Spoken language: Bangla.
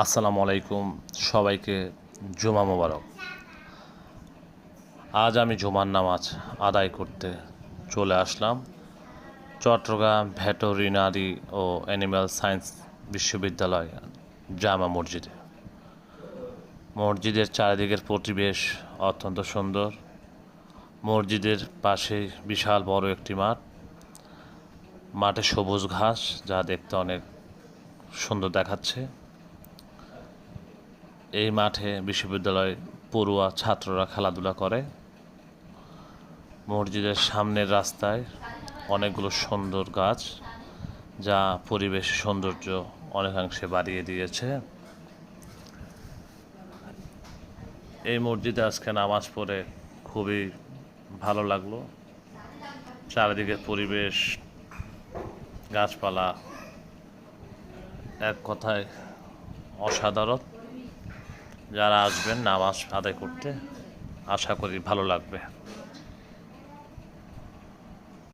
আসসালামু আলাইকুম সবাইকে জুমা মোবারক। আজ আমি জুমার নামাজ আদায় করতে চলে আসলাম। চট্টগ্রাম ভেটেরিনারি ও অ্যানিম্যাল সায়েন্স বিশ্ববিদ্যালয় জামা মসজিদে। মসজিদের চারিদিকের পরিবেশ অত্যন্ত সুন্দর। মসজিদের পাশে বিশাল বড় একটি মাঠ। মাঠে সবুজ ঘাস যা দেখতে অনেক সুন্দর দেখাচ্ছে। এই মাঠে বিশ্ববিদ্যালয় পড়ুয়া ছাত্ররা খেলাধুলা করে। মসজিদের সামনের রাস্তায় অনেকগুলো সুন্দর গাছ, যা পরিবেশ সৌন্দর্য অনেকাংশে বাড়িয়ে দিয়েছে। এই মসজিদে আজকে নামাজ পড়ে খুবই ভালো লাগল। চারিদিকের পরিবেশ, গাছপালা, এক কথায় অসাধারণ। যারা আসবেন নামাজ আদায় করতে আশা করি ভালো লাগবে।